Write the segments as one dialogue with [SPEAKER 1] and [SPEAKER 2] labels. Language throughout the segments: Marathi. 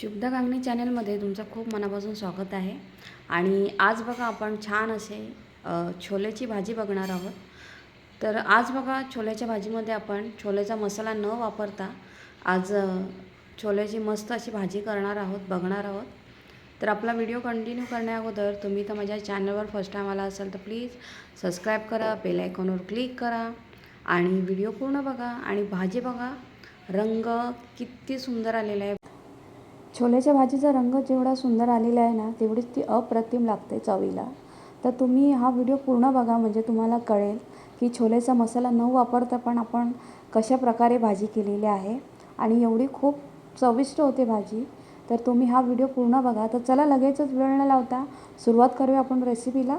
[SPEAKER 1] शुभदा कांगणी चॅनलमध्ये तुमचं खूप मनापासून स्वागत आहे. आणि आज बघा आपण छान असे छोल्याची भाजी बघणार आहोत. तर आज बघा छोल्याच्या भाजीमध्ये आपण छोल्याचा मसाला न वापरता आज छोल्याची मस्त अशी भाजी करणार आहोत बघणार आहोत. तर आपला व्हिडिओ कंटिन्यू करण्या अगोदर तुम्ही तर माझ्या चॅनलवर फर्स्ट टाईम आला असाल तर प्लीज सबस्क्राईब करा बेल आयकॉनवर क्लिक करा आणि व्हिडिओ पूर्ण बघा आणि भाजी बघा. रंग किती सुंदर आलेला आहे.
[SPEAKER 2] छोल्याच्या भाजीचा रंग जेवढा सुंदर आलेला आहे ना तेवढीच ती अप्रतिम लागते चवीला. तर तुम्ही हा व्हिडिओ पूर्ण बघा म्हणजे तुम्हाला कळेल की छोलेचा मसाला न वापरता पण आपण कशा प्रकारे भाजी केलेली आहे आणि एवढी खूप चविष्ट होते भाजी. तर तुम्ही हा व्हिडिओ पूर्ण बघा. तर चला लगेचच वेळ न लावता सुरुवात करूया आपण रेसिपीला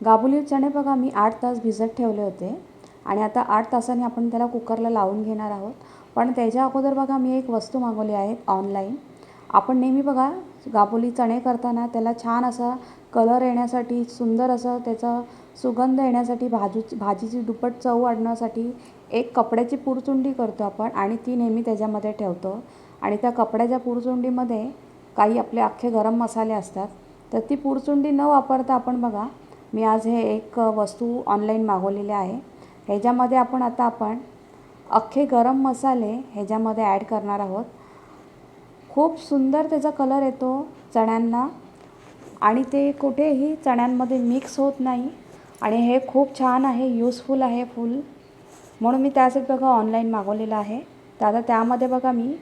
[SPEAKER 2] गाबुली चणे बघा मी आठ तास भिजत ठेवले होते. आणि आता आठ तासांनी आपण त्याला कुकरला लावून घेणार आहोत. पण त्याच्या अगोदर बघा मी एक वस्तू मागवली आहे ऑनलाईन आपण नेहमी बघा गाबोली चणे करताना त्याला छान असा कलर येण्यासाठी सुंदर असं त्याचा सुगंध येण्यासाठी भाजू भाजीची दुप्पट चव वाढण्यासाठी एक कपड्याची पुरचुंडी करतो आपण आणि ती नेहमी त्याच्यामध्ये ठेवतो. आणि त्या कपड्याच्या पुरचुंडीमध्ये काही आपले अख्खे गरम मसाले असतात. तर ती पुरचुंडी न वापरता आपण बघा मी आज हे एक वस्तू ऑनलाईन मागवलेली आहे. ह्याच्यामध्ये आपण आता आपण अख्खे गरम मसाले ह्याच्यामध्ये ॲड करणार आहोत. खूप सुंदर त्याचा कलर येतो चण्यांना. आणि ते कुठेही चण्यांमध्ये मिक्स होत नाही. आणि हे खूप छान आहे यूजफुल आहे फुल. म्हणून मी त्यासाठी बघा ऑनलाईन मागवलेलं आहे. तर आता त्यामध्ये बघा मी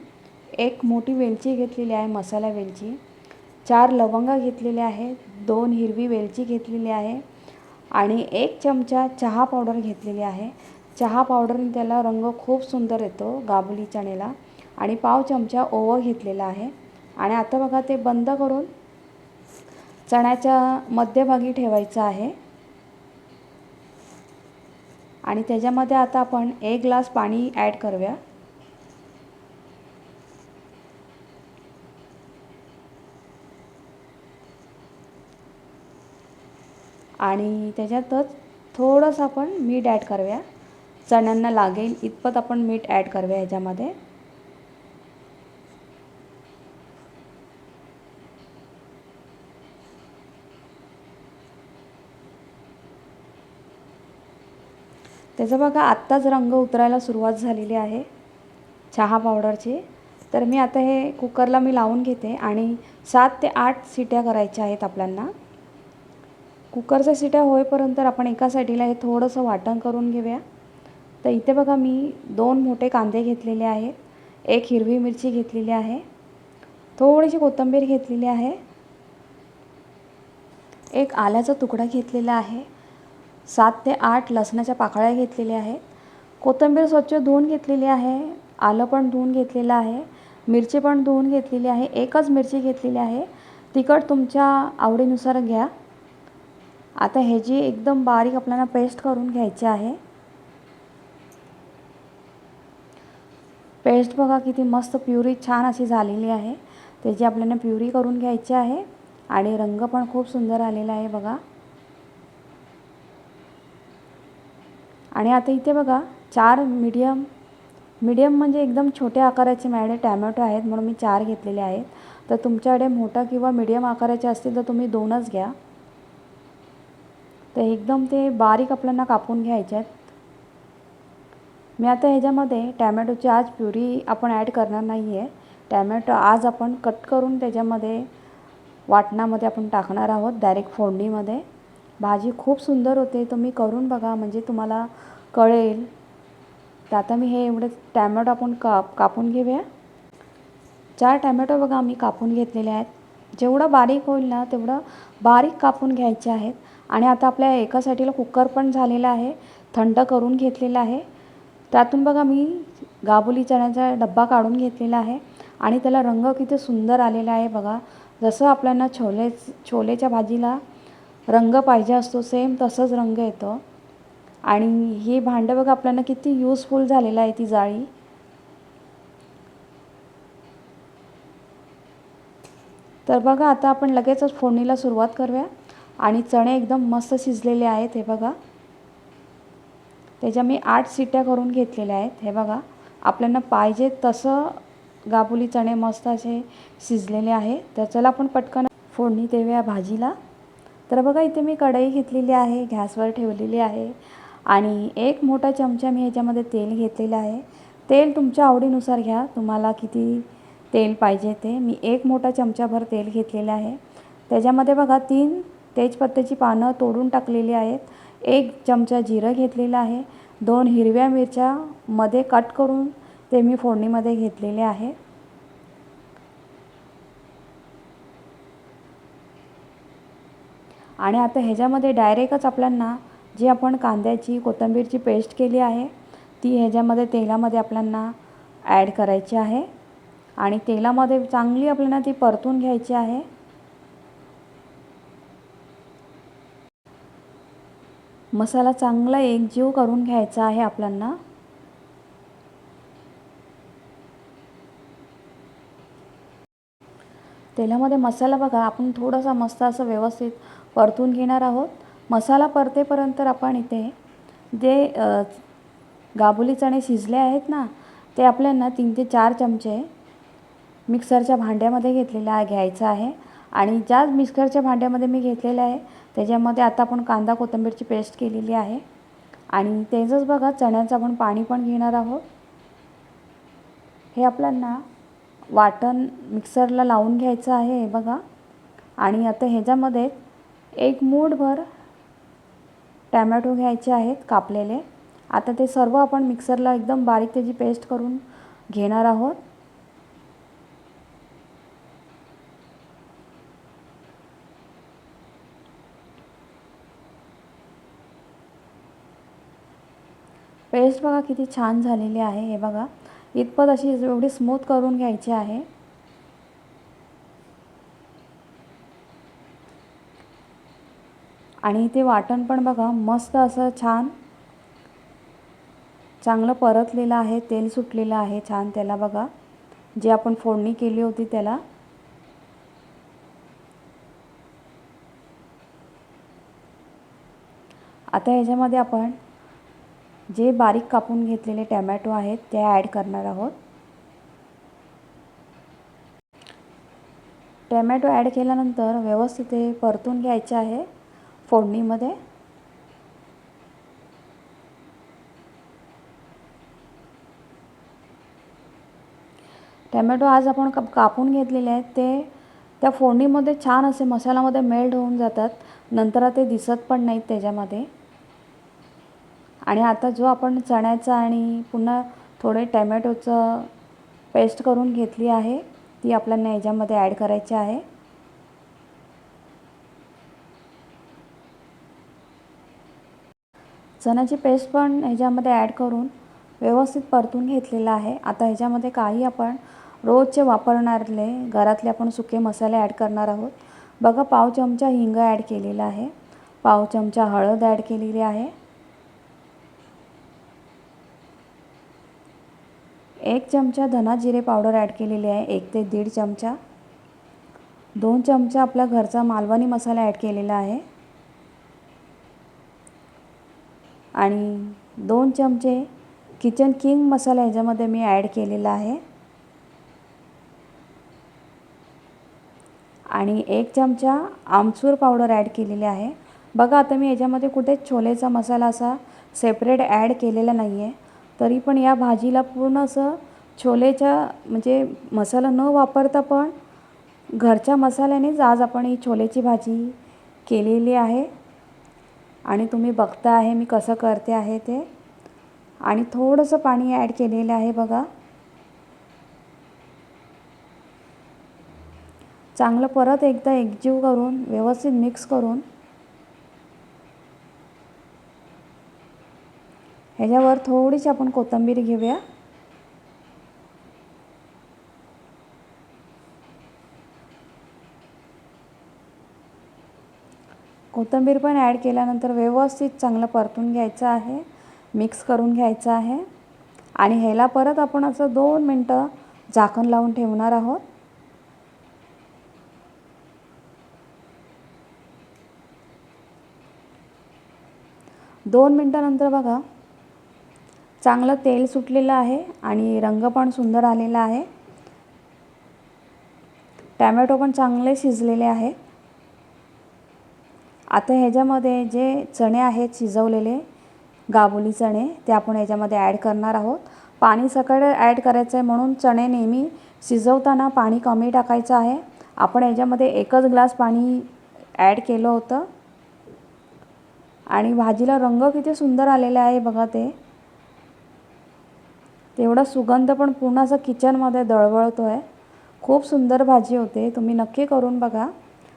[SPEAKER 2] एक मोठी वेलची घेतलेली आहे मसाला वेलची. चार लवंगा घेतलेले आहेत दोन हिरवी वेलची घेतलेली आहे. आणि एक चमचा चहा पावडर घेतलेली आहे. चहा पावडरने त्याला रंग खूप सुंदर येतो गाबुली चण्याला. आणि पाव चमचा ओवा घेतलेला आहे. आणि आता बघा ते बंद करून चण्याच्या मध्यभागी ठेवायचं आहे. आणि त्याच्यामध्ये आता आपण एक ग्लास पाणी ॲड करूया. आणि त्याच्यातच थोडंसं आपण मीठ ॲड करूया. चण्यांना लागेल इतपत आपण मीठ ॲड करूया ह्याच्यामध्ये त्याचा बघा आत्ताच रंग उतरायला सुरुवात झालेली आहे चहा पावडरची तर मी आता हे कुकरला मी लावून घेते आणि सात ते आठ सिट्या करायच्या आहेत आपल्यांना. कुकरच्या सिट्या होईपर्यंत आपण एका साईडीला हे थोडंसं वाटण करून घेऊया. तर इथे बघा मी दोन मोठे कांदे घेतलेले आहेत. एक हिरवी मिरची घेतलेली आहे. थोडीशी कोथिंबीर घेतलेली आहे. एक आल्याचा तुकडा घेतलेला आहे. सात ते आठ लसणाच्या पाकळ्या घेतलेल्या आहेत. कोथिंबीर स्वच्छ धुवून घेतलेली आहे. आलं पण धुवून घेतलेलं आहे. मिरची पण धुवून घेतलेली आहे. एकच मिरची घेतलेली आहे. तिखट तुमच्या आवडीनुसार घ्या. आता ह्याची एकदम बारीक आपल्याला पेस्ट करून घ्यायची आहे. पेस्ट बघा किती मस्त प्युरी छान अशी झालेली आहे. त्याची आपल्याला प्युरी करून घ्यायची आहे. आणि रंग पण खूप सुंदर आलेला आहे बघा. आणि आता इथे बघा चार मीडियम मीडियम म्हणजे एकदम छोट्या आकाराचे माझ्याकडे टॅमॅटो आहेत म्हणून मी चार घेतलेले आहेत. तर तुमच्याकडे मोठा किंवा मीडियम आकाराचे असतील तर तुम्ही दोनच घ्या. तर एकदम ते बारीक आपल्याला कापून घ्यायचे आहेत. मी आता ह्याच्यामध्ये टॅमॅटोची आज प्युरी आपण ॲड करणार नाही आहे. टॅमॅटो आज आपण कट करून त्याच्यामध्ये वाटणामध्ये आपण टाकणार आहोत डायरेक्ट फोडणीमध्ये. भाजी खूप सुंदर होते तुम्ही करून बघा म्हणजे तुम्हाला कळेल. तर आता मी हे एवढे टॅमॅटो आपण काप कापून घेऊया. चार टॅमॅटो बघा मी कापून घेतलेले आहेत. जेवढं बारीक होईल ना तेवढं बारीक कापून घ्यायचे आहेत. आणि आता आपल्या एका साईडला कुकर पण झालेला आहे. थंड करून घेतलेला आहे. त्यातून बघा मी गाबुली चण्याचा डब्बा काढून घेतलेला आहे आणि त्याला रंग किती सुंदर आलेला आहे बघा. जसं आपल्याला छोले छोलेच्या भाजीला रंग पाहिजे असतो सेम तसंच रंग येतो. आणि हे भांडं बघा आपल्याला किती यूजफुल झालेलं आहे ती जाळी. तर बघा आता आपण लगेचच फोडणीला सुरुवात करूया. आणि चणे एकदम मस्त शिजलेले आहेत हे बघा. त्याच्या मी आठ सिट्ट्या करून घेतलेल्या आहेत. हे बघा आपल्याला पाहिजे तसं गाबुली चणे मस्त असे शिजलेले आहे. तर चला आपण पटकन फोडणी देऊया भाजीला. तर बघा इथे मी कढई घेतलेली आहे गॅसवर ठेवलेली आहे. आणि एक मोठा चमचा मी ह्याच्यामध्ये तेल घेतलेलं आहे. तेल तुमच्या आवडीनुसार घ्या. तुम्हाला किती तेल पाहिजे ते. मी एक मोठा चमचाभर तेल घेतलेलं आहे. त्याच्यामध्ये बघा तीन तेजपत्त्याची पानं तोडून टाकलेली आहेत. एक चमचा जिरं घेतलेलं आहे. दोन हिरव्या मिरच्या मध्ये कट करून ते मी फोडणीमध्ये घेतलेले आहे. आणि आता ह्याच्यामध्ये डायरेक्टच आपल्यांना जी आपण कांद्याची कोथिंबीरची पेस्ट केली आहे ती ह्याच्यामध्ये तेलामध्ये आपल्यांना ॲड करायची आहे. आणि तेलामध्ये चांगली आपल्याला ती परतून घ्यायची आहे. मसाला चांगला एकजीव करून घ्यायचा आहे आपल्यांना. तेलामध्ये मसाला बघा आपण थोडासा मस्त असं व्यवस्थित परतून घेणार आहोत. मसाला परतेपर्यंत आपण इथे जे गाबुली चणे शिजले आहेत ना ते आपल्यांना तीन ते चार चमचे मिक्सरच्या भांड्यामध्ये घेतलेल्या घ्यायचं आहे. आणि ज्या मिक्सरच्या भांड्यामध्ये मी घेतलेलं आहे त्याच्यामध्ये आता आपण कांदा कोथिंबीरची पेस्ट केलेली आहे. आणि त्याचंच बघा चण्याचं आपण पाणी पण घेणार आहोत. हे आपल्यांना वाटण मिक्सरला लावून घ्यायचं आहे हे बघा. आणि आता ह्याच्यामध्ये एक मूठभर टॅमॅटो घ्यायचे आहेत कापलेले. आता ते सर्व आपण मिक्सरला एकदम बारीक त्याची पेस्ट करून घेणार आहोत. पेस्ट बघा किती छान झालेली आहे. हे बघा. इतपत अशी एवढी स्मूथ करून घ्यायची आहे. आणि ते वाटण पण बघा मस्त असं छान. चांगलं परतलेलं आहे तेल सुटलेलं आहे छान त्याला बघा. जे आपण फोडणी केली होती त्याला. आता ह्याच्यामध्ये आपण जे बारीक कापून घेतलेले टॅमॅटो आहेत ते ॲड करणार आहोत. टॅमॅटो ॲड केल्यानंतर व्यवस्थित ते परतून घ्यायचे आहे फोडणीमध्ये. टॅमॅटो आज आपण काप कापून घेतलेले आहेत ते त्या फोडणीमध्ये छान असे मसाल्यामध्ये मेल्ट होऊन जातात. नंतर ते दिसत पण नाहीत त्याच्यामध्ये. आणि आता जो आपण चण्याचा आणि पुन्हा थोडे टॅमॅटोचं पेस्ट करून घेतली आहे ती आपल्याला ह्याच्यामध्ये ॲड करायची आहे. चण्याची पेस्ट पण ह्याच्यामध्ये ॲड करून व्यवस्थित परतून घेतलेलं आहे. आता ह्याच्यामध्ये काही आपण रोजचे वापरणारले घरातले आपण सुके मसाले ॲड करणार आहोत. बघा पाव चमचा हिंग ॲड केलेला आहे. पाव चमचा हळद ॲड केलेली आहे. एक चमचा धना जिरे पावडर ॲड केलेली आहे. एक ते दीड चमचा. दोन चमचा आपला घरचा मालवणी मसाला ॲड केलेला आहे. आणि दोन चमचे किचन किंग मसाला ह्याच्यामध्ये मी ॲड केलेला आहे. आणि एक चमचा आमचूर पावडर ॲड केलेली आहे. बघा आता मी याच्यामध्ये कुठेच छोलेचा मसाला असा सेपरेट ॲड केलेला नाही आहे तरी पण या भाजीला पूर्ण असं छोलेच्या म्हणजे मसाला न वापरता पण घरच्या मसाल्यानेच आज आपण ही छोलेची भाजी केलेली आहे. आणि तुम्ही बघता आहे मी कसं करते आहे ते. आणि थोडंसं पाणी ॲड केलेलं आहे बघा. चांगलं परत एकदा एकजीव करून व्यवस्थित मिक्स करून. ह्याच्यावर थोडीशी आपण कोथिंबीर घेऊया. कोथिंबीर पण ॲड केल्यानंतर व्यवस्थित चांगलं परतून घ्यायचं आहे. मिक्स करून घ्यायचं आहे. आणि ह्याला परत आपण असं दोन मिनटं झाकण लावून ठेवणार आहोत. दोन मिनटानंतर बघा चांगलं तेल सुटलेलं आहे आणि रंग पण सुंदर आलेला आहे. टॅमॅटो पण चांगले शिजलेले आहेत. आता ह्याच्यामध्ये जे चणे आहेत शिजवलेले गाबुली चणे ते आपण ह्याच्यामध्ये ॲड करणार आहोत. पाणी सकट ॲड करायचं आहे म्हणून चणे नेहमी शिजवताना पाणी कमी टाकायचं आहे. आपण ह्याच्यामध्ये एकच ग्लास पाणी ॲड केलं होतं. आणि भाजीला रंग किती सुंदर आलेला आहे बघा ते. तेवढा सुगंध पण पूर्ण असं किचनमध्ये दळवळतो आहे खूप सुंदर भाजी होते तुम्ही नक्की करून बघा.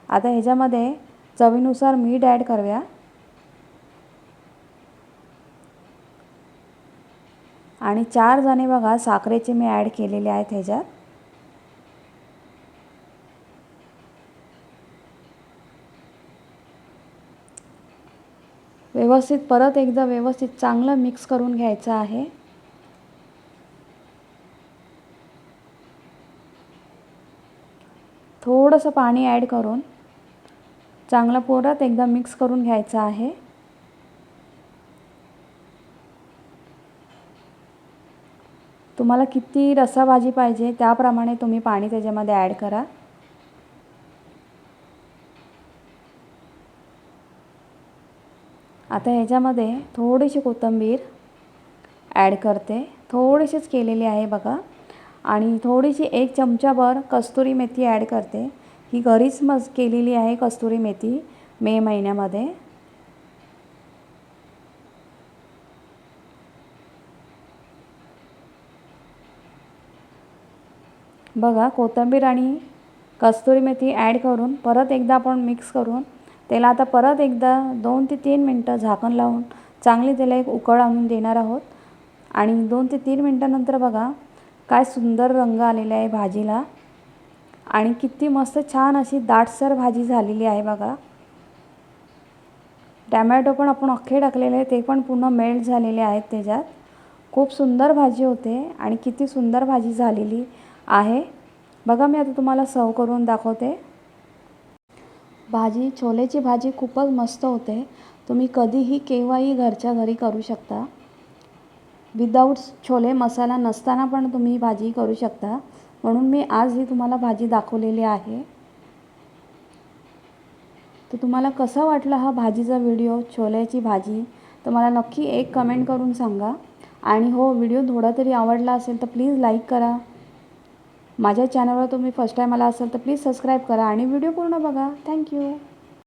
[SPEAKER 2] आता ह्याच्यामध्ये चवीनुसार मीठ ॲड करूया. आणि चार जणे बघा साखरेचे मी ॲड केलेले आहेत ह्याच्यात. व्यवस्थित परत एकदा व्यवस्थित चांगलं मिक्स करून घ्यायचं आहे. थोडंसं पाणी ॲड करून. चांगलं पोरात एकदा मिक्स करून घ्यायचं आहे. तुम्हाला किती रसा भाजी पाहिजे त्याप्रमाणे तुम्ही पाणी त्याच्यामध्ये ॲड करा. आता ह्याच्यामध्ये थोडीशी कोथिंबीर ॲड करते. थोडीशीच केलेली आहे बघा. आणि थोडीशी एक चमचाभर कस्तुरी मेथी ॲड करते. ही घरीच मज केलेली आहे कस्तुरी मेथी मे महिन्यामध्ये. बघा कोथिंबीर आणि कस्तुरी मेथी ॲड करून परत एकदा आपण मिक्स करून त्याला आता परत एकदा दोन ते तीन मिनटं झाकण लावून चांगली त्याला एक उकळ आणून देणार आहोत. आणि दोन ते तीन मिनटानंतर बघा काय सुंदर रंग आलेला आहे भाजीला. आणि किती मस्त छान अशी दाटसर भाजी झालेली आहे बघा. टॅमॅटो पण आपण अख्खे टाकलेले ते पण पूर्ण मेल्ट झालेले आहेत त्याच्यात. खूप सुंदर भाजी होते आणि किती सुंदर भाजी झालेली आहे. बघा मी आता तुम्हाला सर्व करून दाखवते. भाजी छोलेची भाजी खूपच मस्त होते. तुम्ही कधीही केव्हाही घरच्या घरी करू शकता. विदाऊट छोले मसाला नसताना पण तुम्ही भाजी करू शकता. म्हणून मी आज ही तुम्हाला भाजी दाखवलेली आहे. तर तुम्हाला कसा वाटला हा भाजीचा व्हिडिओ छोल्याची भाजी? तर मला नक्की एक कमेंट करून सांगा. आणि हो व्हिडिओ थोडा तरी आवडला असेल तर प्लीज लाईक करा. माझ्या चॅनलवर तुम्ही फर्स्ट टाईम आला असेल तर प्लीज सबस्क्राईब करा आणि व्हिडिओ पूर्ण बघा. थँक्यू